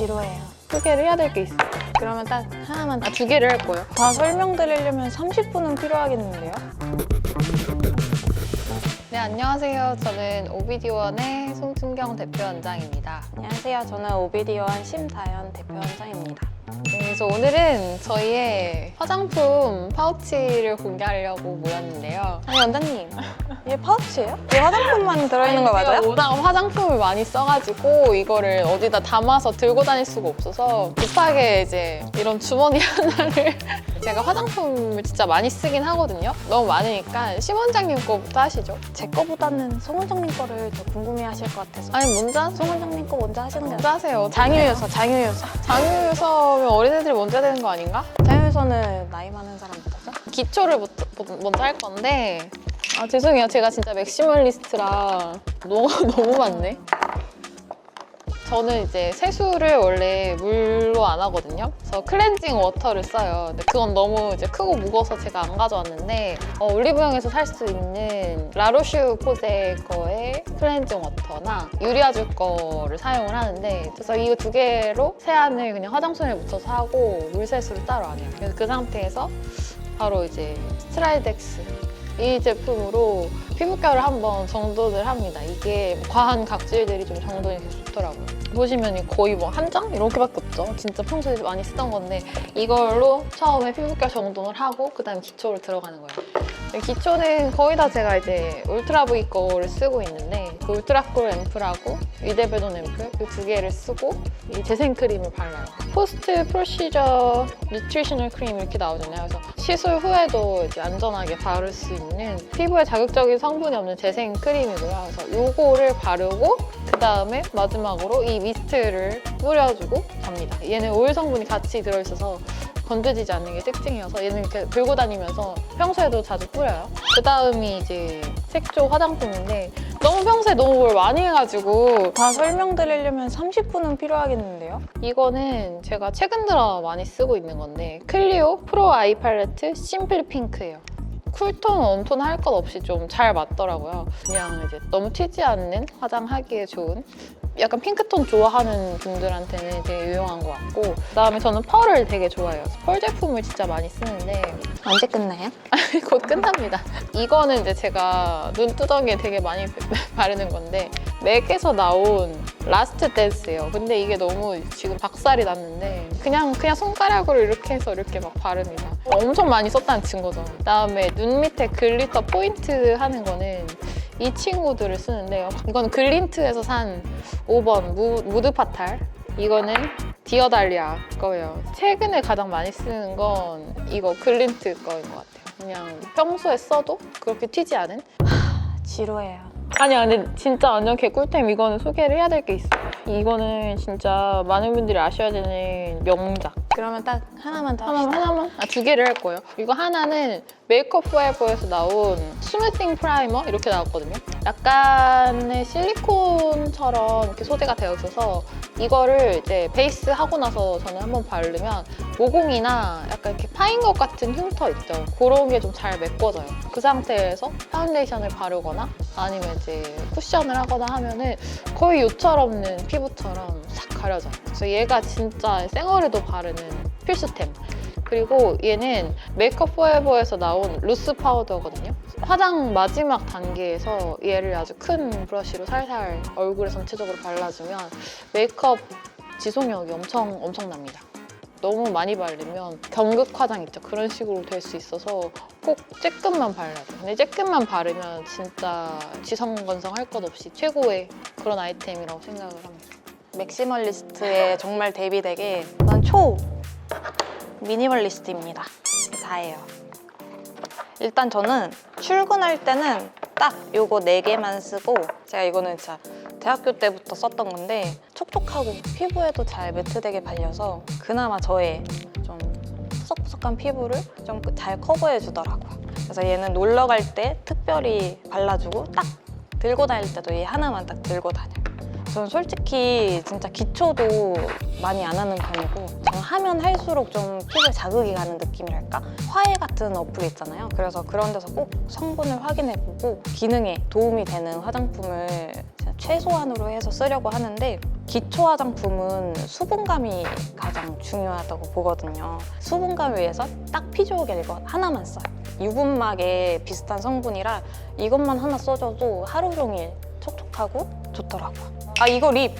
지루해요. 소개를 해야 될 게 있어요. 그러면 딱 하나만 아, 두 개를 할 거예요. 다 설명드리려면 30분은 필요하겠는데요? 네, 안녕하세요. 저는 오비디원의 송준경 대표 원장입니다. 안녕하세요. 저는 오비디오한 심다연 대표 원장입니다. 네, 그래서 오늘은 저희의 화장품 파우치를 공개하려고 모였는데요. 아니 원장님, 이게 파우치예요? 이게 화장품만 들어있는 거 맞아요? 워낙 화장품을 많이 써가지고 이거를 어디다 담아서 들고 다닐 수가 없어서 급하게 이제 이런 주머니 하나를 제가 화장품을 진짜 많이 쓰긴 하거든요. 너무 많으니까 심 원장님 거부터 하시죠. 제 거보다는 송 원장님 거를 더 궁금해하실 것 같아서 아니 먼저 하세요. 송 원장님 거 먼저 하시는 게 먼저. 하세요. 장유유서, 장유유서. 장유유서면 어린애들이 먼저 해야 되는 거 아닌가? 장유유서는 나이 많은 사람부터죠? 기초를 못- 못- 먼저 할 건데 아 죄송해요 제가 진짜 맥시멀리스트라 너무 너무 많네 저는 이제 세수를 원래 물로 안 하거든요. 그래서 클렌징 워터를 써요. 근데 그건 너무 이제 크고 무거워서 제가 안 가져왔는데 어, 올리브영에서 살 수 있는 라로슈 포제 거의 클렌징 워터나 유리아줄 거를 사용을 하는데 그래서 이거 두 개로 세안을 그냥 화장솜에 묻혀서 하고 물세수를 따로 안 해요. 그래서 그 상태에서 바로 이제 스트라이덱스 이 제품으로 피부결을 한번 정돈을 합니다. 이게 과한 각질들이 좀 정돈이 돼서 좋더라고요. 보시면 거의 뭐 한 장? 이렇게밖에 없죠. 진짜 평소에 많이 쓰던 건데 이걸로 처음에 피부결 정돈을 하고 그 다음에 기초를 들어가는 거예요. 기초는 거의 다 제가 이제 울트라 V 거를 쓰고 있는데 그 울트라 쿨 앰플하고 위데베돈 앰플 이 두 개를 쓰고 이 재생 크림을 발라요. 포스트 프로시저 뉴트리셔널 크림 이렇게 나오잖아요. 그래서 시술 후에도 이제 안전하게 바를 수 있는 피부에 자극적인 성분이 없는 재생 크림이고요. 그래서 요거를 바르고 그 다음에 마지막으로 이 미스트를 뿌려주고 갑니다. 얘는 오일 성분이 같이 들어있어서 건드지지 않는 게 특징이어서 얘는 이렇게 들고 다니면서 평소에도 자주 뿌려요. 그 다음이 이제 색조 화장품인데 너무 평소에 너무 뭘 많이 해가지고 다 설명드리려면 30분은 필요하겠는데요? 이거는 제가 최근 들어 많이 쓰고 있는 건데 클리오 프로 아이 팔레트 심플 핑크예요. 쿨톤, 웜톤 할 것 없이 좀 잘 맞더라고요. 그냥 이제 너무 튀지 않는 화장하기에 좋은 약간 핑크톤 좋아하는 분들한테는 되게 유용한 것 같고 그다음에 저는 펄을 되게 좋아해요. 펄 제품을 진짜 많이 쓰는데 언제 끝나요? 곧 끝납니다. 이거는 이제 제가 눈두덩이에 되게 많이 바르는 건데 맥에서 나온 라스트 댄스예요. 근데 이게 너무 지금 박살이 났는데 그냥 그냥 손가락으로 이렇게 해서 이렇게 막 바릅니다. 엄청 많이 썼다는 증거죠. 그다음에 눈 밑에 글리터 포인트 하는 거는 이 친구들을 쓰는데요. 이건 글린트에서 산 5번 무, 무드 파탈. 이거는 디어달리아 거예요. 최근에 가장 많이 쓰는 건 이거 글린트 거인 것 같아요. 그냥 평소에 써도 그렇게 튀지 않은? 지루해요. 아니야, 근데 진짜 완전 개꿀템 이거는 소개를 해야 될 게 있어요. 이거는 진짜 많은 분들이 아셔야 되는 명작. 그러면 딱 하나만 더 하나만, 합시다. 하나만? 아, 두 개를 할 거예요. 이거 하나는 메이크업 포에버에서 나온 스무싱 프라이머 이렇게 나왔거든요. 약간의 실리콘처럼 이렇게 소재가 되어 있어서 이거를 이제 베이스 하고 나서 저는 한번 바르면 모공이나 약간 이렇게 파인 것 같은 흉터 있죠. 그런 게 좀 잘 메꿔져요. 그 상태에서 파운데이션을 바르거나 아니면 이제 쿠션을 하거나 하면은 거의 요철 없는 피부처럼 싹 가려져요. 그래서 얘가 진짜 생얼에도 바르는 필수템. 그리고 얘는 메이크업 포에버에서 나온 루스 파우더거든요. 화장 마지막 단계에서 얘를 아주 큰 브러쉬로 살살 얼굴에 전체적으로 발라주면 메이크업 지속력이 엄청 엄청납니다. 너무 많이 바르면 경극 화장 있죠. 그런 식으로 될 수 있어서 꼭 쬐끔만 발라야 돼요. 근데 쬐끔만 바르면 진짜 지성건성 할 것 없이 최고의 그런 아이템이라고 생각을 합니다. 맥시멀리스트에 정말 대비되게 난 초 미니멀리스트입니다. 다예요. 일단 저는 출근할 때는 딱 요거 4개만 쓰고 제가 이거는 진짜 대학교 때부터 썼던 건데 촉촉하고 피부에도 잘 매트되게 발려서 그나마 저의 좀 푸석푸석한 피부를 좀 잘 커버해 주더라고요. 그래서 얘는 놀러 갈 때 특별히 발라주고 딱 들고 다닐 때도 얘 하나만 딱 들고 다녀 요. 저는 솔직히 진짜 기초도 많이 안 하는 편이고 저는 하면 할수록 좀 피부에 자극이 가는 느낌이랄까? 화해 같은 어플 있잖아요. 그래서 그런 데서 꼭 성분을 확인해보고 기능에 도움이 되는 화장품을 최소한으로 해서 쓰려고 하는데 기초 화장품은 수분감이 가장 중요하다고 보거든요. 수분감을 위해서 딱 피지오겔 이거 하나만 써요. 유분막에 비슷한 성분이라 이것만 하나 써줘도 하루 종일 촉촉하고 좋더라고요. 아 이거 립!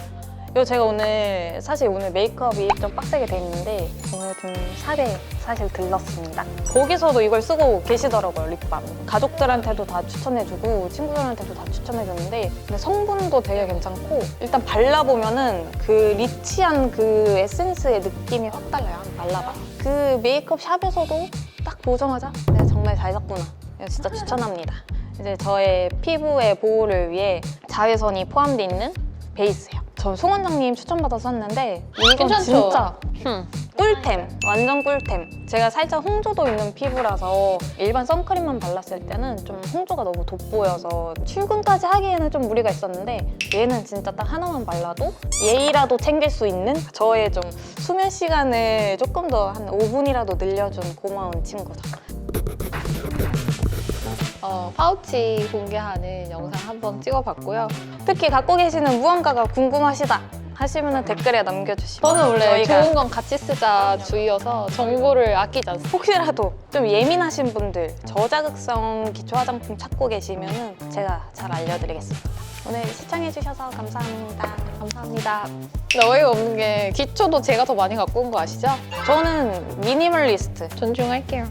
이거 제가 오늘 사실 오늘 메이크업이 좀 빡세게 돼 있는데 오늘 좀 샵에 사실 들렀습니다. 거기서도 이걸 쓰고 계시더라고요 립밤. 가족들한테도 다 추천해주고 친구들한테도 다 추천해줬는데 근데 성분도 되게 괜찮고 일단 발라보면은 그 리치한 그 에센스의 느낌이 확 달라요. 발라봐. 그 메이크업 샵에서도 딱 보자마자 내가 정말 잘 샀구나. 이거 진짜 추천합니다. 이제 저의 피부의 보호를 위해 자외선이 포함되어 있는 베이스예요. 저 송원장님 추천받아서 샀는데 이건 괜찮죠? 진짜 흠. 꿀템, 완전 꿀템. 제가 살짝 홍조도 있는 피부라서 일반 선크림만 발랐을 때는 좀 홍조가 너무 돋보여서 출근까지 하기에는 좀 무리가 있었는데 얘는 진짜 딱 하나만 발라도 예의라도 챙길 수 있는 저의 좀 수면 시간을 조금 더 한 5분이라도 늘려준 고마운 친구죠. 어, 파우치 공개하는 영상 한번 찍어봤고요. 특히 갖고 계시는 무언가가 궁금하시다 하시면 댓글에 남겨주시면 저는 원래 저희가 좋은 건 같이 쓰자 주의여서 정보를 아끼지 않습니다. 혹시라도 좀 예민하신 분들 저자극성 기초 화장품 찾고 계시면 제가 잘 알려드리겠습니다. 오늘 시청해주셔서 감사합니다. 감사합니다. 근데 어이가 없는 게 기초도 제가 더 많이 갖고 온 거 아시죠? 저는 미니멀리스트 존중할게요.